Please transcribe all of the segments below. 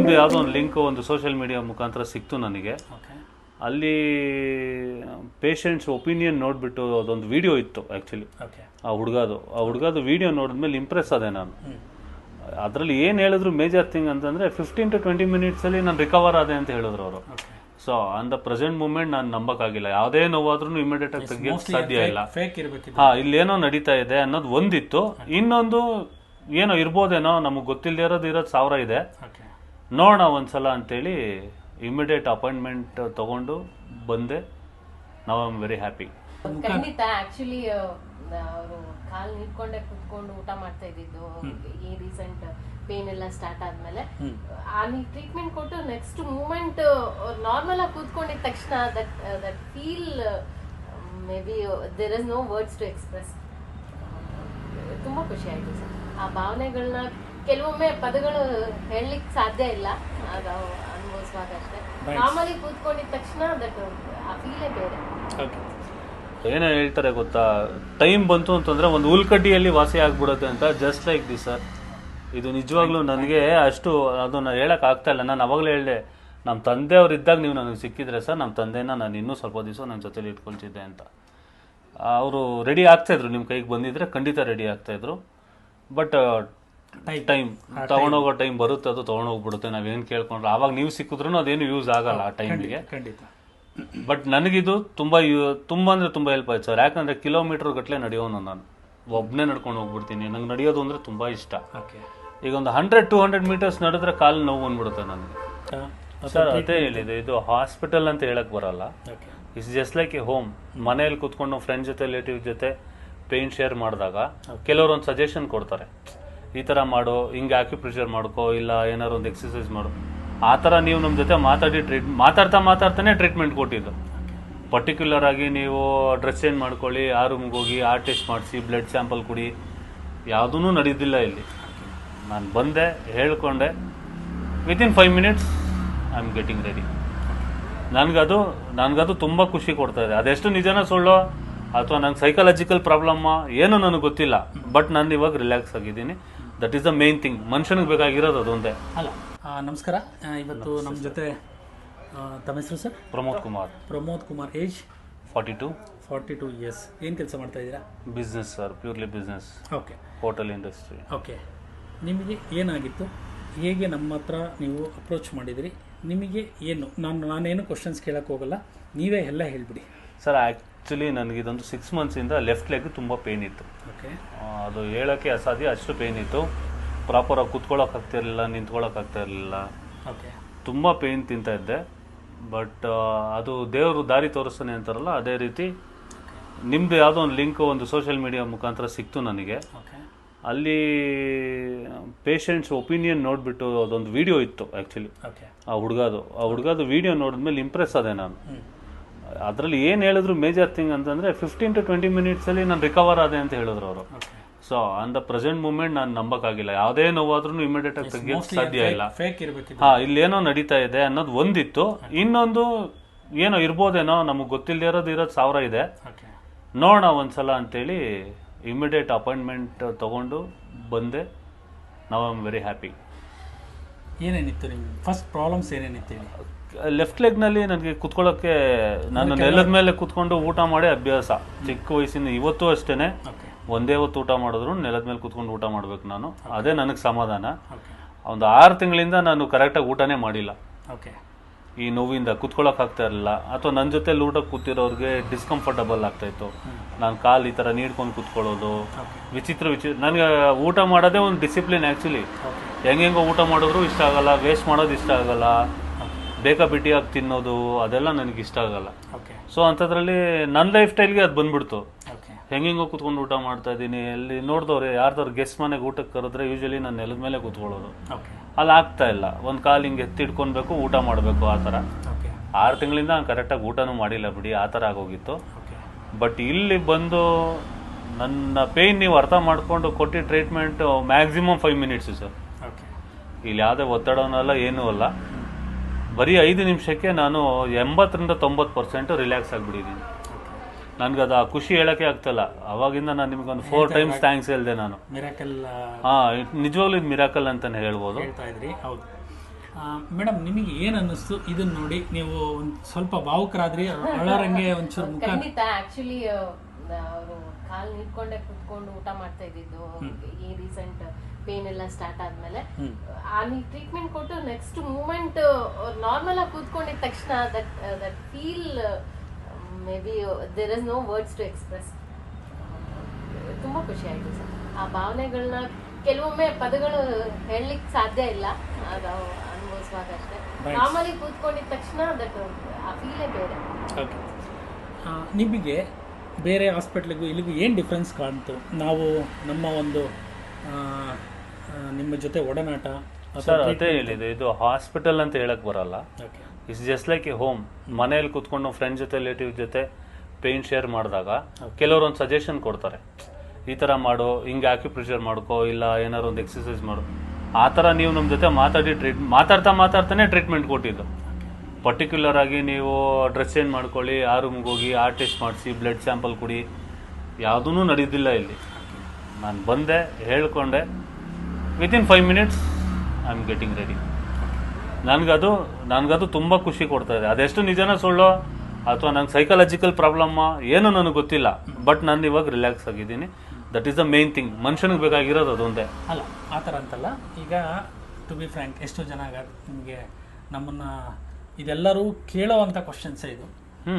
ನಿಮ್ಮದು ಯಾವುದೋ ಒಂದು ಲಿಂಕ್ ಒಂದು ಸೋಷಿಯಲ್ ಮೀಡಿಯಾ ಮುಖಾಂತರ ಸಿಕ್ತು ನನಗೆ. ಅಲ್ಲಿ ಪೇಷಂಟ್ಸ್ ಒಪಿನಿಯನ್ ನೋಡಿಬಿಟ್ಟು ಅದೊಂದು ವಿಡಿಯೋ ಇತ್ತು ಆ್ಯಕ್ಚುಲಿ ಆ ಹುಡುಗದು. ಆ ಹುಡುಗದು ವಿಡಿಯೋ ನೋಡಿದ್ಮೇಲೆ ಇಂಪ್ರೆಸ್ ಆದೆ ನಾನು. ಅದರಲ್ಲಿ ಏನು ಹೇಳಿದ್ರು ಮೇಜರ್ ಥಿಂಗ್ ಅಂತಂದರೆ ಫಿಫ್ಟೀನ್ ಟು ಟ್ವೆಂಟಿ ಮಿನಿಟ್ಸಲ್ಲಿ ನಾನು ರಿಕವರ್ ಆದೆ ಅಂತ ಹೇಳಿದ್ರು ಅವರು. So on the present moment ನಾನು ನಂಬಕ್ಕಾಗಿಲ್ಲ. ಯಾವುದೇ ನೋವಾದ್ರೂ ಇಮಿಡಿಯೇಟ್ ಆಗಿ ತೆಗಿಯೋಕ್ಕೆ ಸಾಧ್ಯ ಇಲ್ಲ. ಏನೋ ಇಲ್ಲೇನೋ ನಡೀತಾ ಇದೆ ಅನ್ನೋದು ಒಂದಿತ್ತು. ಇನ್ನೊಂದು ಏನೋ ಇರ್ಬೋದೇನೋ ನಮಗೆ ಗೊತ್ತಿಲ್ಲದೆ ಇರೋದು ಇರೋದು ಸಾವಿರ ಇದೆ. ಒಂದು ಒಂದ್ಸಲ ಅಂತೇಳಿ ಇಮಿಡಿಯೇಟ್ ಅಪಾಯಿಂಟ್ಮೆಂಟ್ ತಗೊಂಡು ಬಂದೆ. ನಾವು ಆಮ್ ವೆರಿ ಹ್ಯಾಪಿ ಖಂಡಿತ ಆಕ್ಚುಲಿ ಅವರು ಕಾಲ್ ನಿಂತ್ಕೊಂಡೆ ಕುತ್ಕೊಂಡು ಊಟ ಮಾಡ್ತಾ ಇದ್ದಿದ್ದು ಈ ರೀಸೆಂಟ್ ಪೇನ್ ಎಲ್ಲ ಸ್ಟಾರ್ಟ್ ಆದ್ಮೇಲೆ. ಅಲ್ಲಿ ಟ್ರೀಟ್ಮೆಂಟ್ ಕೊಟ್ಟು ನೆಕ್ಸ್ಟ್ ಮೂಮೆಂಟ್ ನಾರ್ಮಲ್ ಆಗಿ ಕೂತ್ಕೊಂಡಿದ ತಕ್ಷಣ that that feel maybe there is no words to express ತುಂಬಾ ಖುಷಿ ಆಯ್ತು ಸರ್. ಆ ಭಾವನೆಗಳನ್ನ ಕೆಲವೊಮ್ಮೆ ಪದಗಳು ಹೇಳಲಿಕ್ಕೆ ಸಾಧ್ಯ ಇಲ್ಲ. ಅದು ಅನುಭವಿಸುವಾಗ ಅಷ್ಟೇ. ಕೂತ್ಕೊಂಡಿದ ತಕ್ಷಣ ದಟ್ ಆ ಫೀಲೇ ಬೇರೆ. ಏನೋ ಹೇಳ್ತಾರೆ ಗೊತ್ತಾ? ಟೈಮ್ ಬಂತು ಅಂತಂದ್ರೆ ಒಂದು ಉಲ್ಕಡ್ಡಿಯಲ್ಲಿ ವಾಸಿ ಆಗ್ಬಿಡುತ್ತೆ ಅಂತ ಜಸ್ಟ್ ಲೈಕ್ ದಿಸ್ ಸರ್ ಇದು ನಿಜವಾಗ್ಲೂ ನನಗೆ ಅಷ್ಟು ಅದನ್ನ ಹೇಳಕ್ ಆಗ್ತಾ ಇಲ್ಲ. ನಾನು ಅವಾಗಲೇ ಹೇಳಿದೆ ನಮ್ಮ ತಂದೆಯವ್ರು ಇದ್ದಾಗ ನೀವು ನನಗೆ ಸಿಕ್ಕಿದ್ರೆ ಸರ್ ನಮ್ಮ ತಂದೆನ ನಾನು ಇನ್ನೂ ಸ್ವಲ್ಪ ದಿವಸ ನನ್ನ ಜೊತೆಲಿ ಇಟ್ಕೊಳ್ತಿದ್ದೆ ಅಂತ. ಅವರು ರೆಡಿ ಆಗ್ತಾಯಿದ್ರು ನಿಮ್ಮ ಕೈಗೆ ಬಂದಿದ್ರೆ ಖಂಡಿತ ರೆಡಿ ಆಗ್ತಾಯಿದ್ರು ಬಟ್ ಟೈಮ್ ತಗೊಂಡೋಗೋ ಟೈಮ್ ಬರುತ್ತೆ ಅದು ತೊಗೊಂಡೋಗ್ಬಿಡುತ್ತೆ. ನಾವೇನು ಕೇಳ್ಕೊಂಡ್ರೆ. ಆವಾಗ ನೀವು ಸಿಕ್ಕಿದ್ರು ಅದೇನು ಯೂಸ್ ಆಗಲ್ಲ ಆ ಟೈಮಿಗೆ ಖಂಡಿತ ಬಟ್ ನನಗಿದು ತುಂಬ ಯೂ ತುಂಬ ಅಂದರೆ ತುಂಬ ಹೆಲ್ಪ್ ಆಯ್ತು ಸರ್ ಯಾಕಂದರೆ ಕಿಲೋಮೀಟರ್ ಗಟ್ಟಲೆ ನಡೆಯೋನು ನಾನು. ಒಬ್ಬನೇ ನಡ್ಕೊಂಡು ಹೋಗ್ಬಿಡ್ತೀನಿ. ನಂಗೆ ನಡೆಯೋದು ಅಂದರೆ ತುಂಬ ಇಷ್ಟ. ಈಗ ಒಂದು ಹಂಡ್ರೆಡ್ ಟು ಹಂಡ್ರೆಡ್ ಮೀಟರ್ಸ್ ನಡೆದ್ರೆ ಕಾಲು ನೋವು ಬಂದ್ಬಿಡುತ್ತೆ ನನಗೆ. ಸರ್ ಅದೇ ಹೇಳಿದೆ ಇದು ಹಾಸ್ಪಿಟಲ್ ಅಂತ ಹೇಳಕ್ಕೆ ಬರಲ್ಲ. It's just like a home ಮನೇಲಿ ಕುತ್ಕೊಂಡು ಫ್ರೆಂಡ್ ಜೊತೆ ರಿಲೇಟಿವ್ ಜೊತೆ ಪೇನ್ ಶೇರ್ ಮಾಡಿದಾಗ ಕೆಲವರು ಒಂದು ಸಜೆಷನ್ ಕೊಡ್ತಾರೆ. ಈ ಥರ ಮಾಡು, ಹಿಂಗೆ ಆಕ್ಯುಪ್ರೆಷರ್ ಮಾಡ್ಕೋ, ಇಲ್ಲ ಏನಾರು ಒಂದು ಎಕ್ಸಸೈಸ್ ಮಾಡು. ಆ ಥರ ನೀವು ನಮ್ಮ ಜೊತೆ ಮಾತಾಡಿ ಟ್ರೀಟ್ ಮಾತಾಡ್ತಾ ಮಾತಾಡ್ತಾನೆ ಟ್ರೀಟ್ಮೆಂಟ್ ಕೊಟ್ಟಿದ್ದು. ಪರ್ಟಿಕ್ಯುಲರ್ ಆಗಿ ನೀವು ಡ್ರೆಸ್ ಚೇಂಜ್ ಮಾಡ್ಕೊಳ್ಳಿ, ಆ ರೂಮ್ಗೆ ಹೋಗಿ, ಆ ಟೆಸ್ಟ್ ಮಾಡಿಸಿ ಬ್ಲಡ್ ಸ್ಯಾಂಪಲ್ ಕೊಡಿ. ಯಾವುದೂ ನಡೀದಿಲ್ಲ ಇಲ್ಲಿ. ನಾನು ಬಂದೆ, ಹೇಳ್ಕೊಂಡೆ. Within five minutes I am getting ready ನನಗದು ನನಗದು ತುಂಬ ಖುಷಿ ಕೊಡ್ತಾ ಇದೆ. ಅದೆಷ್ಟು ನಿಜನ ಸುಳ್ಳು, ಅಥವಾ ನಂಗೆ ಸೈಕಾಲಜಿಕಲ್ ಪ್ರಾಬ್ಲಮ್ಮ ಏನು ನನಗೆ ಗೊತ್ತಿಲ್ಲ. ಬಟ್ ನಾನು ಇವಾಗ ರಿಲ್ಯಾಕ್ಸ್ ಆಗಿದ್ದೀನಿ. That is the main thing ಮನುಷ್ಯನಿಗೆ ಬೇಕಾಗಿರೋದು ಅದೊಂದೇ ಅಲ್ಲ ಆ, ನಮಸ್ಕಾರ. ಆ, ಇವತ್ತು ನಮ್ಮ ಜೊತೆ ಆ, ತಮ್ಮ ಹೆಸರು sir? Pramod Kumar. Pramod Kumar. Age? Forty two. Forty two years. ಏನು ಕೆಲಸ ಮಾಡ್ತಾ ಇದ್ದೀರಾ? Business sir purely business okay. Hotel industry okay. ನಿಮಗೆ ಏನಾಗಿತ್ತು? ಹೇಗೆ ನಮ್ಮ ಹತ್ರ ನೀವು ಅಪ್ರೋಚ್ ಮಾಡಿದಿರಿ? ನಿಮಗೆ ಏನು ನಾನು ನಾನೇನು ಕ್ವಶನ್ಸ್ ಕೇಳೋಕ್ಕೋಗಲ್ಲ ಹೋಗಲ್ಲ. ನೀವೇ ಎಲ್ಲ ಹೇಳಿಬಿಡಿ. ಸರ್ ಆ್ಯಕ್ಚುಲಿ ನನಗಿದೊಂದು ಸಿಕ್ಸ್ ಮಂತ್ಸಿಂದ ಲೆಫ್ಟ್ ಲೆಗ್ ತುಂಬ ಪೇನ್ ಇತ್ತು. ಓಕೆ. ಅದು ಹೇಳೋಕ್ಕೆ ಅಸಾಧ್ಯ ಅಷ್ಟು ಪೇನ್ ಇತ್ತು. ಪ್ರಾಪರಾಗಿ ಕುತ್ಕೊಳ್ಳೋಕೆ ಆಗ್ತಿರಲಿಲ್ಲ ನಿಂತ್ಕೊಳ್ಳೋಕೆ ಆಗ್ತಾ ಇರಲಿಲ್ಲ. ಓಕೆ. ತುಂಬ ಪೇಯ್ನ್ ತಿಂತಾ ಇದ್ದೆ. ಬಟ್ ಅದು ದೇವರು ದಾರಿ ತೋರಿಸ್ತಾನೆ ಅಂತಾರಲ್ಲ ಅದೇ ರೀತಿ ನಿಮ್ಮದು ಯಾವುದೋ ಒಂದು ಲಿಂಕ್ ಒಂದು ಸೋಷಿಯಲ್ ಮೀಡಿಯಾ ಮುಖಾಂತರ ಸಿಕ್ತು ನನಗೆ. ಅಲ್ಲಿ ಪೇಷಂಟ್ಸ್ ಒಪಿನಿಯನ್ ನೋಡಿಬಿಟ್ಟು ಅದೊಂದು ವಿಡಿಯೋ ಇತ್ತು ಆ್ಯಕ್ಚುಲಿ ಆ ಹುಡುಗದು ಆ ಹುಡುಗದು ವಿಡಿಯೋ ನೋಡಿದ್ಮೇಲೆ ಇಂಪ್ರೆಸ್ ಆದೆ ನಾನು. ಅದರಲ್ಲಿ ಏನು ಹೇಳಿದ್ರು ಮೇಜರ್ ಥಿಂಗ್ ಅಂತಂದರೆ ಫಿಫ್ಟೀನ್ ಟು ಟ್ವೆಂಟಿ ಮಿನಿಟ್ಸಲ್ಲಿ ನಾನು ರಿಕವರ್ ಆದೆ ಅಂತ ಹೇಳಿದ್ರು ಅವರು. So on the present moment ನಾನು ನಂಬಕ್ಕಾಗಿಲ್ಲ. ಯಾವುದೇ ನೋವಾದ್ರೂ ಇಮಿಡಿಯೇಟ್ ಆಗಿ ತೆಗಿಯೋಕ್ಕೆ ಸಾಧ್ಯ ಇಲ್ಲ. ಹಾಂ ಇಲ್ಲೇನೋ ನಡೀತಾ ಇದೆ ಅನ್ನೋದು ಒಂದಿತ್ತು. ಇನ್ನೊಂದು ಏನೋ ಇರ್ಬೋದೇನೋ ನಮಗೆ ಗೊತ್ತಿಲ್ಲದೆ ಇರೋದು ಇರೋದು ಸಾವಿರ ಇದೆ. ನೋಡೋಣ ಒಂದ್ಸಲ ಅಂತೇಳಿ ಇಮಿಡಿಯೇಟ್ ಅಪಾಯಿಂಟ್ಮೆಂಟ್ ತಗೊಂಡು ಬಂದೆ. ನಾವು ಆಮ್ ವೆರಿ ಹ್ಯಾಪಿ ಏನೇನಿತ್ತು ನಿಮ್ಗೆ? ಫಸ್ಟ್ ಪ್ರಾಬ್ಲಮ್ಸ್ ಏನೇನಿತ್ತು ಹೇಳಿ? ಲೆಫ್ಟ್ ಲೆಗ್ನಲ್ಲಿ ನನಗೆ ಕುತ್ಕೊಳ್ಳೋಕ್ಕೆ ನಾನು ನೆಲದ ಮೇಲೆ ಕುತ್ಕೊಂಡು ಊಟ ಮಾಡಿ ಅಭ್ಯಾಸ. ಚಿಕ್ಕ ವಯಸ್ಸಿನ ಇವತ್ತು ಅಷ್ಟೇನೆ. ಒಂದೇ ಹೊತ್ತು ಊಟ ಮಾಡಿದ್ರು ನೆಲದ ಮೇಲೆ ಕುತ್ಕೊಂಡು ಊಟ ಮಾಡ್ಬೇಕು ನಾನು. ಅದೇ ನನಗೆ ಸಮಾಧಾನ. ಒಂದು ಆರು ತಿಂಗಳಿಂದ ನಾನು ಕರೆಕ್ಟಾಗಿ ಊಟನೇ ಮಾಡಿಲ್ಲ. ಓಕೆ. ಈ ನೋವಿಂದ ಕುತ್ಕೊಳ್ಳೋಕೆ ಆಗ್ತಾ ಇರಲಿಲ್ಲ. ಅಥವಾ ನನ್ನ ಜೊತೆ ಊಟಕ್ಕೆ ಕೂತಿರೋರಿಗೆ ಡಿಸ್ಕಂಫರ್ಟಬಲ್ ಆಗ್ತಾಯಿತ್ತು ನಾನು ಕಾಲು ಈ ಥರ ನೀಡ್ಕೊಂಡು ಕುತ್ಕೊಳ್ಳೋದು. ವಿಚಿತ್ರ ವಿಚಿತ್ರ ನನಗೆ ಊಟ ಮಾಡೋದೇ ಒಂದು ಡಿಸಿಪ್ಲಿನ್ ಆ್ಯಕ್ಚುಲಿ ಹೆಂಗೆಂಗೋ ಊಟ ಮಾಡಿದ್ರು ಇಷ್ಟ ಆಗಲ್ಲ ವೇಸ್ಟ್ ಮಾಡೋದು ಇಷ್ಟ ಆಗಲ್ಲ. ಬೇಕಾ ಬಿಟ್ಟಿಯಾಗಿ ತಿನ್ನೋದು ಅದೆಲ್ಲ ನನಗೆ ಇಷ್ಟ ಆಗಲ್ಲ. ಓಕೆ ಸೊ ಅಂಥದ್ರಲ್ಲಿ ನನ್ನ ಲೈಫ್ ಸ್ಟೈಲ್ಗೆ ಅದು ಬಂದ್ಬಿಡ್ತು. ಓಕೆ ಹೆಂಗೆಂಗೋ ಕುತ್ಕೊಂಡು ಊಟ ಮಾಡ್ತಾ ಇದ್ದೀನಿ. ಅಲ್ಲಿ ನೋಡಿದವ್ರೆ ಯಾರ್ದವ್ರು ಗೆಸ್ಟ್ ಮನೆಗೆ ಊಟಕ್ಕೆ ಕರೆದ್ರೆ ಯೂಶಲಿ ನಾನು ನೆಲದ ಮೇಲೆ ಕೂತ್ಕೊಳ್ಳೋದು. ಓಕೆ ಅಲ್ಲಿ ಆಗ್ತಾ ಇಲ್ಲ. ಒಂದು ಕಾಲು ಹಿಂಗೆ ಎತ್ತಿ ಇಟ್ಕೊಳ್ಬೇಕು ಊಟ ಮಾಡಬೇಕು ಆ ಥರ. ಓಕೆ ಆರು ತಿಂಗಳಿಂದ ನಾನು ಕರೆಕ್ಟಾಗಿ ಊಟನೂ ಮಾಡಿಲ್ಲ ಬಿಡಿ ಆ ಥರ ಆಗೋಗಿತ್ತು. ಓಕೆ ಬಟ್ ಇಲ್ಲಿ ಬಂದು ನನ್ನ ಪೇಯ್ನ್ ನೀವು ಅರ್ಥ ಮಾಡಿಕೊಂಡು ಕೊಟ್ಟು treatment maximum five minutes sir okay ಇಲ್ಲಿ ಯಾವುದೇ ಒತ್ತಡವೂ ಅಲ್ಲ ಏನೂ ಅಲ್ಲ. ಬರೀ ಐದು ನಿಮಿಷಕ್ಕೆ ನಾನು ಎಂಬತ್ತರಿಂದ ತೊಂಬತ್ತು ಪರ್ಸೆಂಟ್ ರಿಲ್ಯಾಕ್ಸ್ ಆಗಿಬಿಟ್ಟಿದ್ದೀನಿ. ನನಗೆ ಅದು ಆ ಖುಷಿ ಹೇಳೋಕ್ಕೆ ಆಗ್ತಲ್ಲ. ಅವಾಗಿಂದ ನಾನು ನಿಮಗೊಂದು ಫೋರ್ ಟೈಮ್ಸ್ ಥ್ಯಾಂಕ್ಸ್ ಹೇಳಿದೆ ನಾನು. ಮಿರಾಕಲ್ ಹಾಂ ನಿಜವಾಗ್ಲೂ ಇದು ಮಿರಾಕಲ್ ಅಂತಲೇ ಹೇಳ್ಬೋದು. ಹೇಳ್ತಾ ಇದ್ರಿ ಹೌದು. ಮೇಡಮ್ ನಿಮಗೆ ಏನು ಅನ್ನಿಸ್ತು? ಇದನ್ನ ನೋಡಿ ನೀವು ಒಂದು ಸ್ವಲ್ಪ ಭಾವುಕರಾದ್ರಿ ಅಳೋರಂಗೆ ಒಂಚೂರು ಮುಖ ಖಂಡಿತ ಆಕ್ಚುಲಿ ಅವರು ಕಾಲ್ ನಿಂತ್ಕೊಂಡೆ ಕುತ್ಕೊಂಡು ಊಟ ಮಾಡ್ತಾ ಇದ್ದಿದ್ದು ಈ ರೀಸೆಂಟ್ ಪೇನ್ ಎಲ್ಲ ಸ್ಟಾರ್ಟ್ ಆದ್ಮೇಲೆ ನೀವು ಟ್ರೀಟ್ಮೆಂಟ್ ಕೊಟ್ಟು ನೆಕ್ಸ್ಟ್ ಮೂಮೆಂಟ್ ನಾರ್ಮಲ್ ಆಗಿ ಕೂತ್ಕೊಂಡಿದ ತಕ್ಷಣ that that feel maybe there is no words to express ತುಂಬಾ ಖುಷಿ ಆಯ್ತು ಸರ್. ಆ ಭಾವನೆಗಳನ್ನ ಕೆಲವೊಮ್ಮೆ ಪದಗಳು ಹೇಳಲಿಕ್ಕೆ ಸಾಧ್ಯ ಇಲ್ಲ. ಅದು ಅನುಭವಿಸುವಾಗ ಅಷ್ಟೇ. ನಾರ್ಮಲಿ ಕೂತ್ಕೊಂಡಿದ ತಕ್ಷಣ ದಟ್ ಆ ಫೀಲೇ ಬೇರೆ. ನಿಮಗೆ ಬೇರೆ ಹಾಸ್ಪಿಟ್ಲಿಗೂ ಇಲ್ಲಿಗೂ ಏನು ಡಿಫ್ರೆನ್ಸ್ ಕಾಣ್ತು? ನಾವು ನಮ್ಮ ಒಂದು ನಿಮ್ಮ ಜೊತೆ ಒಡನಾಟ ಸರ್ ಅದೇ ಹೇಳಿದೆ ಇದು ಹಾಸ್ಪಿಟಲ್ ಅಂತ ಹೇಳಕ್ ಬರಲ್ಲ. It's just like a home ಮನೆಯಲ್ಲಿ ಕುತ್ಕೊಂಡು ಫ್ರೆಂಡ್ ಜೊತೆ ರಿಲೇಟಿವ್ ಜೊತೆ ಪೇನ್ ಶೇರ್ ಮಾಡಿದಾಗ ಕೆಲವರು ಒಂದು ಸಜೆಷನ್ ಕೊಡ್ತಾರೆ. ಈ ಥರ ಮಾಡು ಹಿಂಗೆ ಆಕ್ಯುಪ್ರೆಷರ್ ಮಾಡ್ಕೋ ಇಲ್ಲ ಏನಾರು ಒಂದು ಎಕ್ಸಸೈಸ್ ಮಾಡು. ಆ ಥರ ನೀವು ನಮ್ಮ ಜೊತೆ ಮಾತಾಡಿ ಟ್ರೀಟ್ ಮಾತಾಡ್ತಾ ಮಾತಾಡ್ತಾನೆ ಟ್ರೀಟ್ಮೆಂಟ್ ಕೊಟ್ಟಿದ್ದು. ಪರ್ಟಿಕ್ಯುಲರ್ ಆಗಿ ನೀವು ಡ್ರೆಸ್ ಚೇಂಜ್ ಮಾಡ್ಕೊಳ್ಳಿ ಆ ರೂಮ್ಗೆ ಹೋಗಿ ಆ ಟೆಸ್ಟ್ ಮಾಡಿಸಿ ಬ್ಲಡ್ ಸ್ಯಾಂಪಲ್ ಕೊಡಿ. ಯಾವುದೂ ನಡೀದಿಲ್ಲ ಇಲ್ಲಿ. ನಾನು ಬಂದೆ ಹೇಳ್ಕೊಂಡೆ. Within five minutes I am getting ready ನನಗದು ನನಗದು ತುಂಬ ಖುಷಿ ಕೊಡ್ತಾಯಿದೆ ಇದೆ. ಅದೆಷ್ಟು ನಿಜನ ಸುಳ್ಳು ಅಥವಾ ನಂಗೆ ಸೈಕಾಲಜಿಕಲ್ ಪ್ರಾಬ್ಲಮ್ಮ ಏನು ನನಗೆ ಗೊತ್ತಿಲ್ಲ. ಬಟ್ ನಾನು ಇವಾಗ ರಿಲ್ಯಾಕ್ಸ್ ಆಗಿದ್ದೀನಿ. That is the main thing ಮನುಷ್ಯನಿಗೆ ಬೇಕಾಗಿರೋದು ಅದೊಂದೇ. ಅಲ್ಲ ಆ ಥರ ಅಂತಲ್ಲ. ಈಗ ಟು ಬಿ ಫ್ರ್ಯಾಂಕ್ ಎಷ್ಟು ಜನ ನಿಮಗೆ ನಮ್ಮನ್ನು ಇದೆಲ್ಲರೂ ಕೇಳೋವಂಥ ಕ್ವಶನ್ಸೇ ಇದು. ಹ್ಞೂ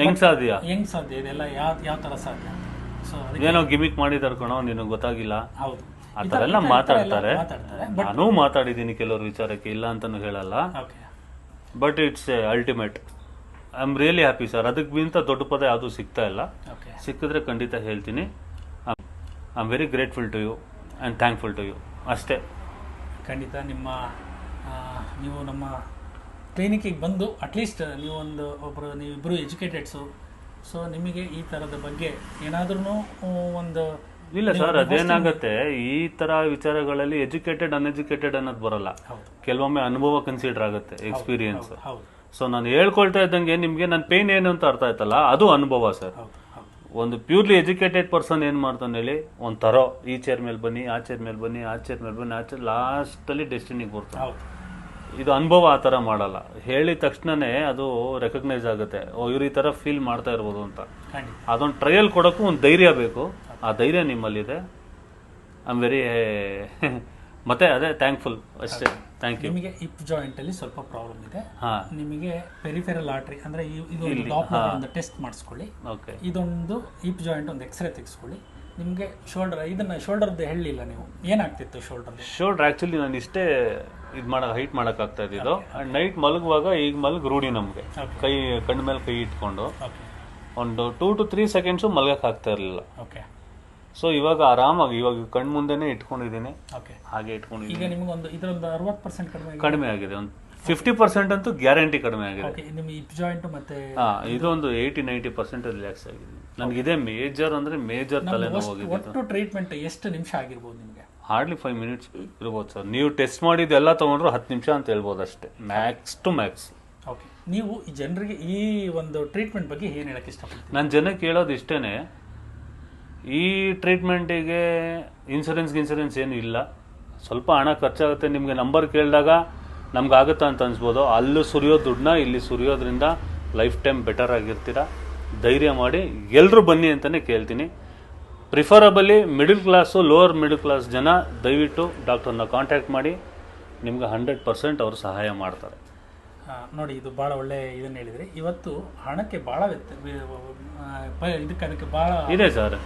ಹೆಂಗೆ ಸಾಧ್ಯ? ಹೆಂಗ್ ಸಾಧ್ಯ? ಇದೆಲ್ಲ ಯಾವ ಯಾವ ಥರ ಸಾಧ್ಯ ಸೊ ಏನೋ ಗಿಮಿಕ್ ಮಾಡಿದಾರೆ ಕಣೋ ನಿನಗೆ ಗೊತ್ತಾಗಿಲ್ಲ. ಹೌದು. ಆ ಥರ ಎಲ್ಲ ಮಾತಾಡ್ತಾರೆ. ಮಾತಾಡ್ತಾರೆ. ನಾನೂ ಮಾತಾಡಿದ್ದೀನಿ ಕೆಲವ್ರ ವಿಚಾರಕ್ಕೆ ಇಲ್ಲ ಅಂತಾನು ಹೇಳಲ್ಲ. Okay but it's ultimate I am really happy sir ಅದಕ್ಕಿಂತ ದೊಡ್ಡ ಪದ ಯಾವುದು ಸಿಗ್ತಾ ಇಲ್ಲ. ಓಕೆ ಸಿಕ್ಕಿದ್ರೆ ಖಂಡಿತ ಹೇಳ್ತೀನಿ. I am very grateful to you and thankful to you ಅಷ್ಟೇ. ಖಂಡಿತ ನಿಮ್ಮ ಆ, ನೀವು ನಮ್ಮ ಕ್ಲಿನಿಕ್ಕಿಗೆ ಬಂದು ಅಟ್ಲೀಸ್ಟ್ ನೀವೊಂದು ಒಬ್ಬರು ನೀವಿಬ್ಬರು ಎಜುಕೇಟೆಡ್ಸು ಸೊ ನಿಮಗೆ ಈ ಥರದ ಬಗ್ಗೆ ಏನಾದ್ರೂ ಒಂದು ಇಲ್ಲ ಸರ್ ಅದೇನಾಗತ್ತೆ ಈ ತರ ವಿಚಾರಗಳಲ್ಲಿ ಎಜುಕೇಟೆಡ್ ಅನ್ಎಜುಕೇಟೆಡ್ ಅನ್ನೋದು ಬರಲ್ಲ. ಕೆಲವೊಮ್ಮೆ ಅನುಭವ ಕನ್ಸಿಡರ್ ಆಗುತ್ತೆ ಎಕ್ಸ್ಪೀರಿಯನ್ಸ್ ಸೊ ನಾನು ಹೇಳ್ಕೊಳ್ತಾ ಇದ್ದಂಗೆ ನಿಮಗೆ ನನ್ನ ಪೇನ್ ಏನು ಅಂತ ಅರ್ಥ ಆಯ್ತಲ್ಲ ಅದು ಅನುಭವ ಸರ್. ಒಂದು ಪ್ಯೂರ್ಲಿ ಎಜುಕೇಟೆಡ್ ಪರ್ಸನ್ ಏನು ಮಾಡ್ತಾನೆ ಹೇಳಿ ಒಂದ್ ತರೋ ಈ ಚೇರ್ ಮೇಲೆ ಬನ್ನಿ ಆ ಚೇರ್ ಮೇಲೆ ಬನ್ನಿ ಆ ಚೇರ್ ಮೇಲೆ ಬನ್ನಿ ಆ ಚೇರ್ ಲಾಸ್ಟ್ ಅಲ್ಲಿ ಡೆಸ್ಟಿನಿಗೆ ಬರ್ತಾನೆ. ಇದು ಅನುಭವ ಆ ಥರ ಮಾಡಲ್ಲ. ಹೇಳಿದ ತಕ್ಷಣನೇ ಅದು ರೆಕಗ್ನೈಸ್ ಆಗುತ್ತೆ. ಓ ಇವ್ರ ಈ ಥರ ಫೀಲ್ ಮಾಡ್ತಾ ಇರ್ಬೋದು ಅಂತ. ಅದೊಂದು ಟ್ರಯಲ್ ಕೊಡೋಕ್ಕೂ ಒಂದು ಧೈರ್ಯ ಬೇಕು. ಆ ಧೈರ್ಯ ನಿಮ್ಮಲ್ಲಿದೆ. ಐ ಆಮ್ ವೆರಿ ಮತ್ತೆ ಅದೇ ಥ್ಯಾಂಕ್ಫುಲ್ ಅಷ್ಟೇ. ಥ್ಯಾಂಕ್ ಯು ನಿಮಗೆ ಹಿಪ್ ಜಾಯಿಂಟ್ ಅಲ್ಲಿ ಸ್ವಲ್ಪ ಪ್ರಾಬ್ಲಮ್ ಇದೆ. ಹಾ. ನಿಮಗೆ ಪೆರಿಫೆರಲ್ ಆರ್ಟ್ರಿ ಅಂದ್ರೆ ಇದು ಒಂದು ಟೆಸ್ಟ್ ಮಾಡಿಸ್ಕೊಳ್ಳಿ. ಓಕೆ ಇದೊಂದು ಹಿಪ್ ಜಾಯಿಂಟ್ ಒಂದು ಎಕ್ಸ್ರೇ ತೆಗೆಸ್ಕೊಳ್ಳಿ. ನಿಮಗೆ ಶೋಲ್ಡರ್ ಇದನ್ನ ಶೋಲ್ಡರ್ದು ಹೇಳಲಿಲ್ಲ ನೀವು. ಏನಾಗ್ತಿತ್ತು ಶೋಲ್ಡರ್ ಶೋಲ್ಡರ್ ಆ್ಯಕ್ಚುಲಿ ನಾನು ಇಷ್ಟೇ ಇದು ಮಾಡೋ ಹೈಟ್ ಮಾಡೋಕ್ಕಾಗ್ತಾ ಇದ್ದಿದ್ದು. ಆ್ಯಂಡ್ ನೈಟ್ ಮಲಗುವಾಗ ಈಗ ಮಲಗಿ ರೂಢಿ ನಮಗೆ. ಕೈ ಕಣ್ಣು ಮೇಲೆ ಕೈ ಇಟ್ಕೊಂಡು. ಒಂದು ಟೂ ಟು ತ್ರೀ ಸೆಕೆಂಡ್ಸು ಮಲಗಕ್ಕೆ ಆಗ್ತಾ ಇರಲಿಲ್ಲ. ಓಕೆ ಸೊ ಇವಾಗ ಆರಾಮಾಗಿ ಇವಾಗ ಕಣ್ಣು ಮುಂದೆನೇ ಇಟ್ಕೊಂಡಿದ್ದೀನಿ. ಓಕೆ ಹಾಗೆ ಇಟ್ಕೊಂಡಿದ್ದೀನಿ. ಈಗ ನಿಮಗೊಂದು ಇದರೊಂದು ಅರವತ್ತು ಪರ್ಸೆಂಟ್ ಕಡಿಮೆ ಆಗಿದೆ? ಕಡಿಮೆ ಆಗಿದೆ. ಒಂದು ಫಿಫ್ಟಿ ಪರ್ಸೆಂಟ್ ಅಂತೂ ಗ್ಯಾರಂಟಿ ಕಡಿಮೆ ಆಗಿದೆ. ನಿಮ್ಮ ಜಾಯಿಂಟ್ ಮತ್ತೆ ಹಾಂ ಇದೊಂದು ಏಯ್ಟಿ ನೈಂಟಿ ಪರ್ಸೆಂಟ್ ರಿಲ್ಯಾಕ್ಸ್ ಆಗಿದೆ. ನನಗಿದೆ ಮೇಜರ್ ಅಂದ್ರೆ ಮೇಜರ್ ತಲೆನೋವು ಹೋಗಿದೆ ಒಟ್ಟು ಟ್ರೀಟ್ಮೆಂಟ್ ಎಷ್ಟು ನಿಮಿಷ ಆಗಿರ್ಬೋದು ನಿಮಗೆ? ಹಾರ್ಡ್ಲಿ ಫೈವ್ ಮಿನಿಟ್ಸ್ ಇರ್ಬೋದು ಸರ್ ನೀವು ಟೆಸ್ಟ್ ಮಾಡಿದ್ದೆಲ್ಲ ತೊಗೊಂಡ್ರು ಹತ್ತು ನಿಮಿಷ ಅಂತ ಹೇಳ್ಬೋದು ಅಷ್ಟೇ. ಮ್ಯಾಕ್ಸ್ ಟು ಮ್ಯಾಕ್ಸ್ ಓಕೆ ನೀವು ಈ ಜನರಿಗೆ ಈ ಒಂದು ಟ್ರೀಟ್ಮೆಂಟ್ ಬಗ್ಗೆ ಏನು ಹೇಳಕ್ಕೆ ಇಷ್ಟಪಡ್ತೀನಿ ನಾನು ಜನಕ್ಕೆ ಹೇಳೋದು ಇಷ್ಟೇ ಈ ಟ್ರೀಟ್ಮೆಂಟಿಗೆ ಇನ್ಸೂರೆನ್ಸ್ ಇನ್ಸೂರೆನ್ಸ್ ಏನು ಇಲ್ಲ. ಸ್ವಲ್ಪ ಹಣ ಖರ್ಚಾಗುತ್ತೆ. ನಿಮಗೆ ನಂಬರ್ ಕೇಳಿದಾಗ ನಮ್ಗೆ ಆಗುತ್ತಾ ಅಂತ ಅನ್ಸ್ಬೋದು. ಅಲ್ಲಿ ಸುರಿಯೋ ದುಡ್ಡನ್ನ ಇಲ್ಲಿ ಸುರಿಯೋದ್ರಿಂದ ಲೈಫ್ ಟೈಮ್ ಬೆಟರ್ ಆಗಿರ್ತೀರ? ಧೈರ್ಯ ಮಾಡಿ ಎಲ್ಲರೂ ಬನ್ನಿ ಅಂತಲೇ ಕೇಳ್ತೀನಿ. Preferably middle class lower middle class ಜನ ದಯವಿಟ್ಟು ಡಾಕ್ಟರ್ನ ಕಾಂಟ್ಯಾಕ್ಟ್ ಮಾಡಿ. ನಿಮ್ಗೆ ಹಂಡ್ರೆಡ್ ಪರ್ಸೆಂಟ್ ಅವರು ಸಹಾಯ ಮಾಡ್ತಾರೆ. ನೋಡಿ ಇದು ಭಾಳ ಒಳ್ಳೆ ಇದನ್ನು ಹೇಳಿದ್ರಿ. ಇವತ್ತು ಹಣಕ್ಕೆ ಭಾಳ ಇದಕ್ಕೆ ಅದಕ್ಕೆ ಭಾಳ ಇದೆ ಸರ್.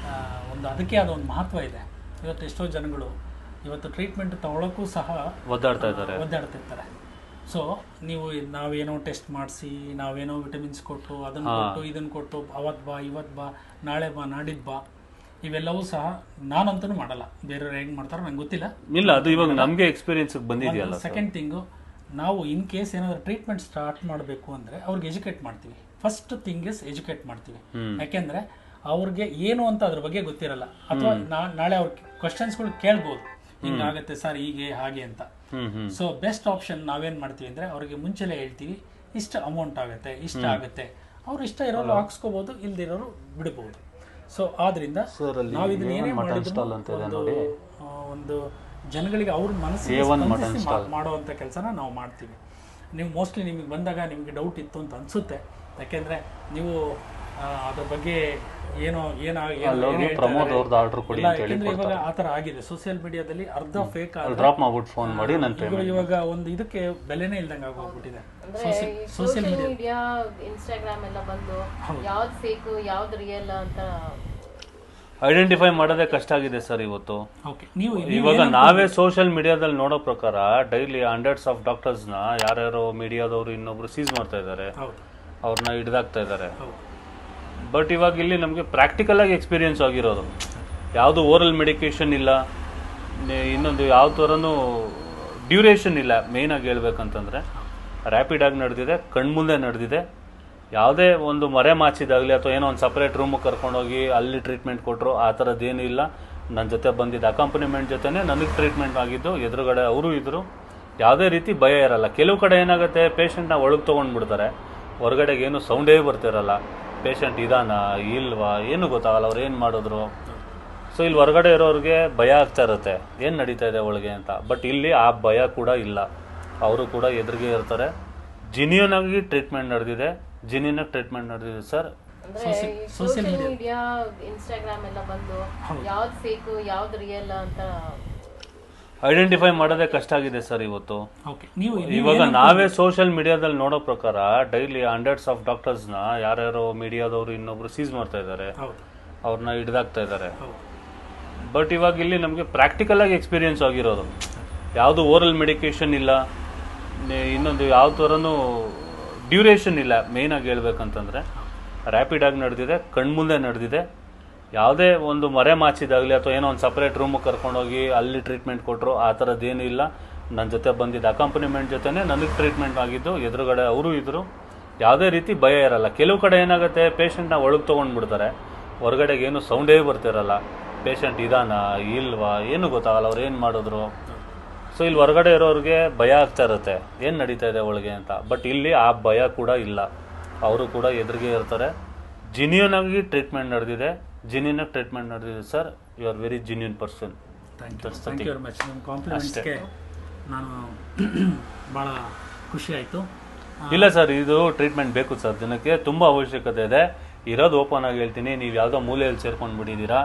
ಒಂದು ಅದಕ್ಕೆ ಆದ ಒಂದು ಮಹತ್ವ ಇದೆ. ಇವತ್ತು ಎಷ್ಟೋ ಜನಗಳು ಇವತ್ತು ಟ್ರೀಟ್ಮೆಂಟ್ ತಗೊಳ್ಳೋಕ್ಕೂ ಸಹ ಒದ್ದಾಡ್ತಾ ಇದ್ದಾರೆ. ಒದ್ದಾಡ್ತಿರ್ತಾರೆ. ಸೊ ನೀವು ನಾವೇನೋ ಟೆಸ್ಟ್ ಮಾಡಿಸಿ ನಾವೇನೋ ವಿಟಮಿನ್ಸ್ ಕೊಟ್ಟು ಅದನ್ನು ಕೊಟ್ಟು ಇದನ್ನು ಕೊಟ್ಟು ಅವತ್ ಬಾ ಇವತ್ ಬಾ ನಾಳೆ ಬಾ ನಾಡಿದ್ದು ಬಾ ಇವೆಲ್ಲವೂ ಸಹ ನಾನಂತೂ ಮಾಡಲ್ಲ. ಬೇರೆಯವ್ರು ಹೆಂಗ್ ಮಾಡ್ತಾರೋ ನಂಗೆ ಗೊತ್ತಿಲ್ಲ. ಇಲ್ಲ ಅದು ಇವಾಗ ನಮಗೆ ಎಕ್ಸ್ಪೀರಿಯನ್ಸ್ ಬಂದಿದೆಯಲ್ಲ ಸೆಕೆಂಡ್ ಥಿಂಗು ನಾವು ಇನ್ ಕೇಸ್ ಏನಾದರೂ ಟ್ರೀಟ್ಮೆಂಟ್ ಸ್ಟಾರ್ಟ್ ಮಾಡಬೇಕು ಅಂದರೆ ಅವ್ರಿಗೆ ಎಜುಕೇಟ್ ಮಾಡ್ತೀವಿ. ಫಸ್ಟ್ ಥಿಂಗ್ ಇಸ್ ಎಜುಕೇಟ್ ಮಾಡ್ತೀವಿ. ಯಾಕೆಂದ್ರೆ ಅವ್ರಿಗೆ ಏನು ಅಂತ ಅದ್ರ ಬಗ್ಗೆ ಗೊತ್ತಿರಲ್ಲ. ಅಥವಾ ನಾಳೆ ಅವ್ರ ಕ್ವಶನ್ಸ್ಗಳು ಕೇಳ್ಬೋದು. ಹಿಂಗಾಗತ್ತೆ ಸರ್ ಹೀಗೆ ಹಾಗೆ ಅಂತ. ಸೊ ಬೆಸ್ಟ್ ಆಪ್ಷನ್ ನಾವೇನ್ ಮಾಡ್ತೀವಿ ಅಂದ್ರೆ ಅವ್ರಿಗೆ ಮುಂಚೆಲೆ ಹೇಳ್ತೀವಿ ಇಷ್ಟು ಅಮೌಂಟ್ ಆಗುತ್ತೆ ಇಷ್ಟ ಆಗುತ್ತೆ. ಅವ್ರು ಇಷ್ಟ ಇರೋರು ಹಾಕ್ಸ್ಕೋಬಹುದು ಇಲ್ದಿರೋರು ಬಿಡಬಹುದು ಸೊ ಆದ್ರಿಂದ ನಾವು ಇದನ್ನ ಏನೇ ಮಾಡಿದ್ರು ಒಂದು ಜನಗಳಿಗೆ ಅವ್ರ ಮನಸ್ಸಿಗೆ A1 mutton ಸ್ಪಂದಿಸಿ ಮಾಡುವಂಥ ಕೆಲಸನ ನಾವು ಮಾಡ್ತೀವಿ. ನೀವು ಮೋಸ್ಟ್ಲಿ ನಿಮಗೆ ಬಂದಾಗ ನಿಮಗೆ ಡೌಟ್ ಇತ್ತು ಅಂತ ಅನಿಸುತ್ತೆ. ಯಾಕೆಂದರೆ ನೀವು ಅದ್ರ ಬಗ್ಗೆ ಏನೋ ಏನೋ ಪ್ರಮೋದ್ ಅವ್ರದ್ದು ಆರ್ಡರ್ ಕೊಡಿ ಅಂತ ಹೇಳಿ ಇವಾಗ ಆ ಥರ ಆಗಿದೆ. ಸೋಷಿಯಲ್ ಮೀಡಿಯಾದಲ್ಲಿ ಅರ್ಧ ಫೇಕ್ ಡ್ರಾಪ್ ಮಾಡ್ಬಿಟ್ಟು ಫೋನ್ ಮಾಡಿ ನನ್ನ ಪೇಮೆಂಟ್ ಇವಾಗ ಒಂದು ಇದಕ್ಕೆ ಬೆಲೆನೇ ಇಲ್ದಂಗೆ ಆಗೋಗ್ಬಿಟ್ಟಿದೆ. ಸೋಷಿಯಲ್ ಮೀಡಿಯಾ ಇನ್ಸ್ಟಾಗ್ರಾಮ್ ಎಲ್ಲ ಬಂದು ಯಾವ್ದು ಫೇಕ್ ಯಾವ್ದು ರಿಯಲ್ ಅಂತ ಐಡೆಂಟಿಫೈ ಮಾಡೋದೇ ಕಷ್ಟ ಆಗಿದೆ ಸರ್ ಇವತ್ತು. ಓಕೆ ನೀವು ಇವಾಗ ನಾವೇ ಸೋಷಿಯಲ್ ಮೀಡಿಯಾದಲ್ಲಿ ನೋಡೋ ಪ್ರಕಾರ ಡೈಲಿ ಹಂಡ್ರೆಡ್ಸ್ ಆಫ್ ಡಾಕ್ಟರ್ಸ್ನ ಯಾರ್ಯಾರೋ ಮೀಡಿಯಾದವರು ಇನ್ನೊಬ್ರು ಸೀಸ್ ಮಾಡ್ತಾ ಇದ್ದಾರೆ. ಅವ್ರನ್ನ ಹಿಡ್ದಾಕ್ತಾ ಇದ್ದಾರೆ. ಬಟ್ ಇವಾಗ ಇಲ್ಲಿ ನಮಗೆ ಪ್ರಾಕ್ಟಿಕಲ್ ಆಗಿ ಎಕ್ಸ್ಪೀರಿಯನ್ಸ್ ಆಗಿರೋದು. ಯಾವುದು ಓರಲ್ ಮೆಡಿಕೇಶನ್ ಇಲ್ಲ ಇನ್ನೊಂದು ಯಾವ ಥರನೂ ಡ್ಯೂರೇಷನ್ ಇಲ್ಲ. ಮೇಯ್ನಾಗಿ ಹೇಳ್ಬೇಕಂತಂದರೆ ರ್ಯಾಪಿಡಾಗಿ ನಡೆದಿದೆ, ಕಣ್ಮುಂದೆ ನಡೆದಿದೆ. ಯಾವುದೇ ಒಂದು ಮರೆ ಮಾಚಿದಾಗಲಿ ಅಥವಾ ಏನೋ ಒಂದು ಸಪ್ರೇಟ್ ರೂಮಿಗೆ ಕರ್ಕೊಂಡೋಗಿ ಅಲ್ಲಿ ಟ್ರೀಟ್ಮೆಂಟ್ ಕೊಟ್ಟರು ಆ ಥರದ್ದೇನೂ ಇಲ್ಲ. ನನ್ನ ಜೊತೆ ಬಂದಿದ್ದ ಅಕಾಂಪನಿಮೆಂಟ್ ಜೊತೆನೇ ನನಗೆ ಟ್ರೀಟ್ಮೆಂಟ್ ಆಗಿದ್ದು, ಎದುರುಗಡೆ ಅವರು ಇದ್ದರು ಯಾವುದೇ ರೀತಿ ಭಯ ಇರಲ್ಲ. ಕೆಲವು ಕಡೆ ಏನಾಗುತ್ತೆ ಪೇಷಂಟ್ನ ಒಳಗೆ ತೊಗೊಂಡ್ಬಿಡ್ತಾರೆ. ಹೊರಗಡೆಗೆ ಏನು ಸೌಂಡೇ ಬರ್ತಿರಲ್ಲ. ಪೇಷಂಟ್ ಇದಾನ ಇಲ್ವಾ ಏನು ಗೊತ್ತಾಗಲ್ಲ ಅವ್ರು ಏನು ಮಾಡಿದ್ರು? ಸೊ ಇಲ್ಲಿ ಹೊರಗಡೆ ಇರೋರಿಗೆ ಭಯ ಆಗ್ತಾ ಇರುತ್ತೆ. ಏನು ನಡೀತಾ ಇದೆ ಒಳಗೆ ಅಂತ. ಬಟ್ ಇಲ್ಲಿ ಆ ಭಯ ಕೂಡ ಇಲ್ಲ. ಅವರು ಕೂಡ ಎದುರಿಗೆ ಇರ್ತಾರೆ. ಜಿನಿಯನ್ ಆಗಿ ಟ್ರೀಟ್ಮೆಂಟ್ ನಡೆದಿದೆ. ಜಿನಿಯನ್ ಆಗಿ ಟ್ರೀಟ್ಮೆಂಟ್ ನಡೆದಿದೆ sir social social media Instagram ಎಲ್ಲ ಬಂದು ಯಾವ್ದು ಫೇಕ್ ಯಾವ್ದು ರಿಯಲ್ ಅಂತ ಐಡೆಂಟಿಫೈ ಮಾಡೋದೇ ಕಷ್ಟ ಆಗಿದೆ ಸರ್ ಇವತ್ತು. ಓಕೆ ನೀವು ಇವಾಗ ನಾವೇ ಸೋಷಿಯಲ್ ಮೀಡಿಯಾದಲ್ಲಿ ನೋಡೋ ಪ್ರಕಾರ ಡೈಲಿ ಹಂಡ್ರೆಡ್ಸ್ ಆಫ್ ಡಾಕ್ಟರ್ಸ್ನ ಯಾರ್ಯಾರು ಮೀಡಿಯಾದವರು ಇನ್ನೊಬ್ರು ಸೀಸ್ ಮಾಡ್ತಾ ಇದ್ದಾರೆ. ಅವ್ರನ್ನ ಹಿಡಿದಾಗ್ತಾ ಇದ್ದಾರೆ. ಬಟ್ ಇವಾಗ ಇಲ್ಲಿ ನಮಗೆ ಪ್ರಾಕ್ಟಿಕಲ್ ಆಗಿ ಎಕ್ಸ್ಪೀರಿಯನ್ಸ್ ಆಗಿರೋದು. ಯಾವುದು ಓರಲ್ ಮೆಡಿಕೇಶನ್ ಇಲ್ಲ ಇನ್ನೊಂದು ಯಾವ ಥರನೂ ಡ್ಯೂರೇಷನ್ ಇಲ್ಲ. ಮೇಯ್ನಾಗಿ ಹೇಳ್ಬೇಕಂತಂದ್ರೆ ರ್ಯಾಪಿಡ್ ಆಗಿ ನಡೆದಿದೆ ಕಣ್ಮುಂದೆ ನಡೆದಿದೆ. ಯಾವುದೇ ಒಂದು ಮರೆ ಮಾಚಿದಾಗಲಿ ಅಥವಾ ಏನೋ ಒಂದು ಸಪ್ರೇಟ್ ರೂಮಿಗೆ ಕರ್ಕೊಂಡೋಗಿ ಅಲ್ಲಿ ಟ್ರೀಟ್ಮೆಂಟ್ ಕೊಟ್ಟರು ಆ ಥರದ್ದೇನೂ ಇಲ್ಲ. ನನ್ನ ಜೊತೆ ಬಂದಿದ್ದ ಅಕಾಂಪನಿಮೆಂಟ್ ಜೊತೆನೇ ನನಗೆ ಟ್ರೀಟ್ಮೆಂಟ್ ಆಗಿದ್ದು, ಎದುರುಗಡೆ ಅವರು ಇದ್ದರು ಯಾವುದೇ ರೀತಿ ಭಯ ಇರಲ್ಲ. ಕೆಲವು ಕಡೆ ಏನಾಗುತ್ತೆ ಪೇಷಂಟ್ನ ಒಳಗೆ ತೊಗೊಂಡ್ಬಿಡ್ತಾರೆ. ಹೊರಗಡೆಗೆ ಏನು ಸೌಂಡೇ ಬರ್ತಿರಲ್ಲ. ಪೇಷಂಟ್ ಇದಾನ, ಇಲ್ವಾ, ಏನು ಗೊತ್ತಾಗಲ್ಲ, ಅವ್ರು ಏನು ಮಾಡಿದ್ರು. ಸೊ ಇಲ್ಲಿ ಹೊರಗಡೆ ಇರೋರಿಗೆ ಭಯ ಆಗ್ತಾ ಇರುತ್ತೆ. ಏನು ನಡೀತಾ ಇದೆ ಒಳಗೆ ಅಂತ. ಬಟ್ ಇಲ್ಲಿ ಆ ಭಯ ಕೂಡ ಇಲ್ಲ. ಅವರು ಕೂಡ ಎದುರಿಗೆ ಇರ್ತಾರೆ. ಜಿನ್ಯೂನ್ ಟ್ರೀಟ್ಮೆಂಟ್ ನಡೆದಿದೆ. ಜಿನಿಯನ್ ಆಗಿ ಟ್ರೀಟ್ಮೆಂಟ್ ನೋಡಿದ್ರಿ sir you are very genuine person thank you thank you very much ನಿಮ್ಮ ಕಾಂಪ್ಲಿಮೆಂಟ್ಸ್ಗೆ ನಾನು ಭಾಳ ಖುಷಿ ಆಯಿತು. ಇಲ್ಲ ಸರ್ ಇದು ಟ್ರೀಟ್ಮೆಂಟ್ ಬೇಕು ಸರ್ ದಿನಕ್ಕೆ ತುಂಬ ಅವಶ್ಯಕತೆ ಇದೆ. ಇರೋದು ಓಪನ್ ಆಗಿ ಹೇಳ್ತೀನಿ. ನೀವು ಯಾವುದೋ ಮೂಲೆಯಲ್ಲಿ ಸೇರ್ಕೊಂಡು ಬಿಟ್ಟಿದ್ದೀರಾ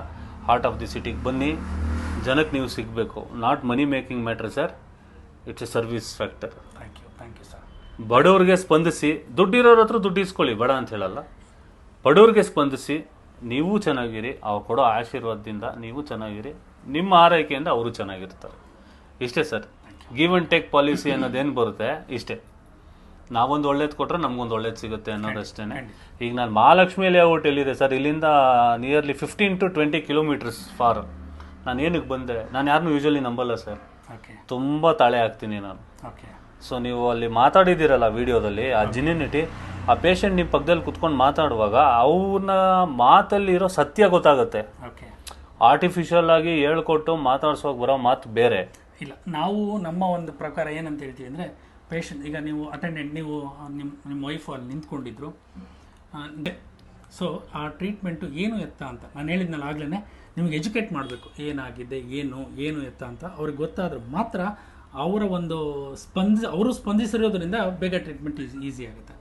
ಹಾರ್ಟ್ ಆಫ್ ದಿ ಸಿಟಿಗೆ ಬನ್ನಿ. ಜನಕ್ಕೆ ನೀವು ಸಿಗಬೇಕು. Not money making matter sir it's a service factor thank you thank you sir ಬಡವ್ರಿಗೆ ಸ್ಪಂದಿಸಿ ದುಡ್ಡಿರೋರ ಹತ್ರ ದುಡ್ಡು ಇಸ್ಕೊಳ್ಳಿ. ಬಡ ಅಂತ ಹೇಳಲ್ಲ. ಬಡವ್ರಿಗೆ ಸ್ಪಂದಿಸಿ ನೀವು ಚೆನ್ನಾಗಿರಿ ಅವ್ರು ಕೊಡೋ ಆಶೀರ್ವಾದದಿಂದ ನೀವು ಚೆನ್ನಾಗಿರಿ. ನಿಮ್ಮ ಆರೈಕೆಯಿಂದ ಅವರು ಚೆನ್ನಾಗಿರ್ತಾರೆ. ಇಷ್ಟೇ sir. Give and take policy ಅನ್ನೋದೇನು ಬರುತ್ತೆ? ಇಷ್ಟೇ. ನಾವೊಂದು ಒಳ್ಳೇದು ಕೊಟ್ಟರೆ ನಮಗೊಂದು ಒಳ್ಳೇದು ಸಿಗುತ್ತೆ ಅನ್ನೋದಷ್ಟೇ ಈಗ ನಾನು ಮಹಾಲಕ್ಷ್ಮಿ ಲೇಔಟ್ ಎಲ್ಲಿದೆ ಸರ್? ಇಲ್ಲಿಂದ nearly fifteen to twenty kilometres far ನಾನು ಏನಕ್ಕೆ ಬಂದೆ? ನಾನು ಯಾರನ್ನೂ ಯೂಶ್ವಲಿ ನಂಬಲ್ಲ ಸರ್. ತುಂಬ ತಾಳೆ ಆಗ್ತೀನಿ ನಾನು. ಓಕೆ ಸೊ ನೀವು ಅಲ್ಲಿ ಮಾತಾಡಿದ್ದೀರಲ್ಲ ವಿಡಿಯೋದಲ್ಲಿ ಆ ಜಿನಿನಿಟಿ ಆ ಪೇಷಂಟ್ ನಿಮ್ಮ ಪಕ್ಕದಲ್ಲಿ ಕುತ್ಕೊಂಡು ಮಾತಾಡುವಾಗ ಅವ್ರನ್ನ ಮಾತಲ್ಲಿರೋ ಸತ್ಯ ಗೊತ್ತಾಗುತ್ತೆ. ಓಕೆ. ಆರ್ಟಿಫಿಷಿಯಲ್ ಆಗಿ ಹೇಳ್ಕೊಟ್ಟು ಮಾತಾಡ್ಸೋಕೆ ಬರೋ ಮಾತು ಬೇರೆ. ಇಲ್ಲ ನಾವು ನಮ್ಮ ಒಂದು ಪ್ರಕಾರ ಏನಂತ ಹೇಳ್ತೀವಿ ಅಂದರೆ ಪೇಷಂಟ್ ಈಗ ನೀವು ಅಟೆಂಡೆಂಟ್ ನೀವು ನಿಮ್ಮ ನಿಮ್ಮ ವೈಫು ಅಲ್ಲಿ ನಿಂತ್ಕೊಂಡಿದ್ರು ಸೊ ಆ ಟ್ರೀಟ್ಮೆಂಟು ಏನು ಎತ್ತ ಅಂತ ನಾನು ಹೇಳಿದ್ನಲ್ಲ ಆಗಲೇ ನಿಮಗೆ ಎಜುಕೇಟ್ ಮಾಡಬೇಕು ಏನಾಗಿದೆ ಏನು ಏನು ಎತ್ತ ಅಂತ ಅವ್ರಿಗೆ ಗೊತ್ತಾದ್ರೆ ಮಾತ್ರ ಅವರ ಒಂದು ಸ್ಪಂದಿಸ ಅವರು ಸ್ಪಂದಿಸಿರೋದ್ರಿಂದ ಬೇಗ ಟ್ರೀಟ್ಮೆಂಟ್ ಈಸಿ ಆಗುತ್ತೆ.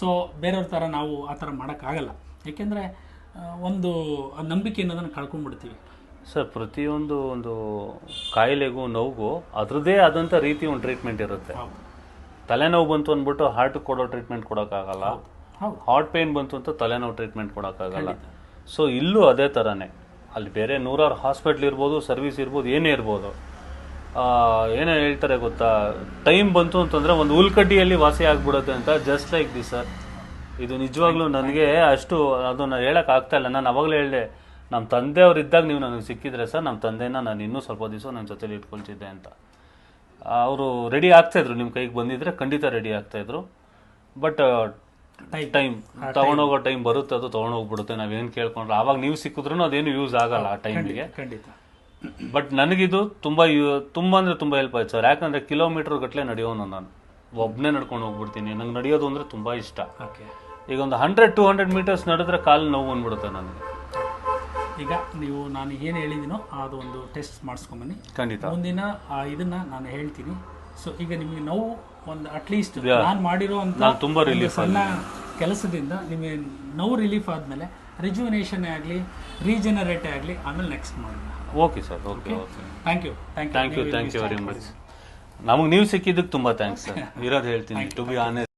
ಸೊ ಬೇರೆಯವ್ರ ಥರ ನಾವು ಆ ಥರ ಮಾಡೋಕ್ಕಾಗಲ್ಲ. ಏಕೆಂದರೆ ಒಂದು ಆ ನಂಬಿಕೆ ಅನ್ನೋದನ್ನು ಕಳ್ಕೊಂಡ್ಬಿಡ್ತೀವಿ. ಸರ್ ಪ್ರತಿಯೊಂದು ಒಂದು ಕಾಯಿಲೆಗೂ ನೋವಿಗೂ ಅದರದ್ದೇ ಆದಂಥ ರೀತಿ ಒಂದು ಟ್ರೀಟ್ಮೆಂಟ್ ಇರುತ್ತೆ. ತಲೆನೋವು ಬಂತು ಅಂದ್ಬಿಟ್ಟು ಹಾರ್ಟ್ ಕೊಡೋ ಟ್ರೀಟ್ಮೆಂಟ್ ಕೊಡೋಕ್ಕಾಗಲ್ಲ. ಹಾರ್ಟ್ ಪೇನ್ ಬಂತು ಅಂತ ತಲೆನೋವು ಟ್ರೀಟ್ಮೆಂಟ್ ಕೊಡೋಕ್ಕಾಗಲ್ಲ. ಸೊ ಇಲ್ಲೂ ಅದೇ ಥರನೇ ಅಲ್ಲಿ ಬೇರೆ ನೂರಾರು ಹಾಸ್ಪಿಟ್ಲ್ ಇರ್ಬೋದು ಸರ್ವಿಸ್ ಇರ್ಬೋದು ಏನೇ ಇರ್ಬೋದು. ಏನೋ ಹೇಳ್ತಾರೆ ಗೊತ್ತಾ? ಟೈಮ್ ಬಂತು ಅಂತಂದರೆ ಒಂದು ಹುಲ್ಕಡ್ಡಿಯಲ್ಲಿ ವಾಸಿ ಆಗ್ಬಿಡುತ್ತೆ ಅಂತ ಜಸ್ಟ್ ಲೈಕ್ ದಿಸ್ ಸರ್ ಇದು ನಿಜವಾಗ್ಲೂ ನನಗೆ ಅಷ್ಟು ಅದನ್ನು ಹೇಳಕ್ ಆಗ್ತಾ ಇಲ್ಲ. ನಾನು ಅವಾಗಲೇ ಹೇಳಿದೆ ನಮ್ಮ ತಂದೆಯವ್ರು ಇದ್ದಾಗ ನೀವು ನನಗೆ ಸಿಕ್ಕಿದ್ರೆ ಸರ್ ನಮ್ಮ ತಂದೆನ ನಾನು ಇನ್ನೂ ಸ್ವಲ್ಪ ದಿವಸ ನನ್ನ ಜೊತೆಲಿ ಇಟ್ಕೊಳ್ತಿದ್ದೆ ಅಂತ. ಅವರು ರೆಡಿ ಆಗ್ತಾಯಿದ್ರು ನಿಮ್ಮ ಕೈಗೆ ಬಂದಿದ್ರೆ ಖಂಡಿತ ರೆಡಿ ಆಗ್ತಾಯಿದ್ರು ಬಟ್ ಟೈಮ್ ತಗೊಂಡೋಗೋ ಟೈಮ್ ಬರುತ್ತೆ ಅದು ತೊಗೊಂಡೋಗ್ಬಿಡುತ್ತೆ ನಾವೇನು ಕೇಳ್ಕೊಂಡ್ರೆ. ಆವಾಗ ನೀವು ಸಿಕ್ಕಿದ್ರು ಅದೇನು ಯೂಸ್ ಆಗಲ್ಲ ಆ ಟೈಮಿಗೆ ಖಂಡಿತ. ಬಟ್ ನನಗಿದು ತುಂಬ ಯೂ ತುಂಬ ಅಂದರೆ ತುಂಬ ಹೆಲ್ಪ್ ಆಯ್ತು ಸರ್ ಯಾಕಂದರೆ ಕಿಲೋಮೀಟ್ರ್ ಗಟ್ಟಲೆ ನಡೆಯೋನು ನಾನು. ಒಬ್ಬನೇ ನಡ್ಕೊಂಡು ಹೋಗ್ಬಿಡ್ತೀನಿ. ನಂಗೆ ನಡೆಯೋದು ಅಂದರೆ ತುಂಬ ಇಷ್ಟ. ಓಕೆ ಈಗ ಒಂದು ಹಂಡ್ರೆಡ್ ಟು ಹಂಡ್ರೆಡ್ ಮೀಟರ್ಸ್ ನಡೆದ್ರೆ ಕಾಲು ನೋವು ಬಂದ್ಬಿಡುತ್ತೆ ನನಗೆ. ಈಗ ನೀವು ನಾನು ಏನು ಹೇಳಿದ್ದೀನೋ ಅದು ಒಂದು ಟೆಸ್ಟ್ ಮಾಡಿಸ್ಕೊಂಬನ್ನಿ ಖಂಡಿತ. ಮುಂದಿನ ಇದನ್ನು ನಾನು ಹೇಳ್ತೀನಿ. ಸೊ ಈಗ ನಿಮಗೆ ನೋವು ಒಂದು ಅಟ್ಲೀಸ್ಟ್. ನಾನು ಮಾಡಿರೋ ತುಂಬ ರಿಲೀಫ್ ಸಣ್ಣ ಕೆಲಸದಿಂದ ನಿಮಗೆ ನೋವು ರಿಲೀಫ್ ಆದಮೇಲೆ ರಿಜುವಿನೇಷನ್ ಆಗಲಿ ರೀಜನರೇಟ್ ಆಗಲಿ ಆಮೇಲೆ ನೆಕ್ಸ್ಟ್ ಮಾಡೋಣ okay sir okay okay thank you thank thank you thank you very much ನಮಗೆ ನೀವು ಸಿಕ್ಕಿದ್ದಕ್ಕೆ ತುಂಬ ಥ್ಯಾಂಕ್ಸ್ ಸರ್ ಇರೋದು ಹೇಳ್ತೀನಿ ಟು ಬಿ ಆನೆಸ್ಟ್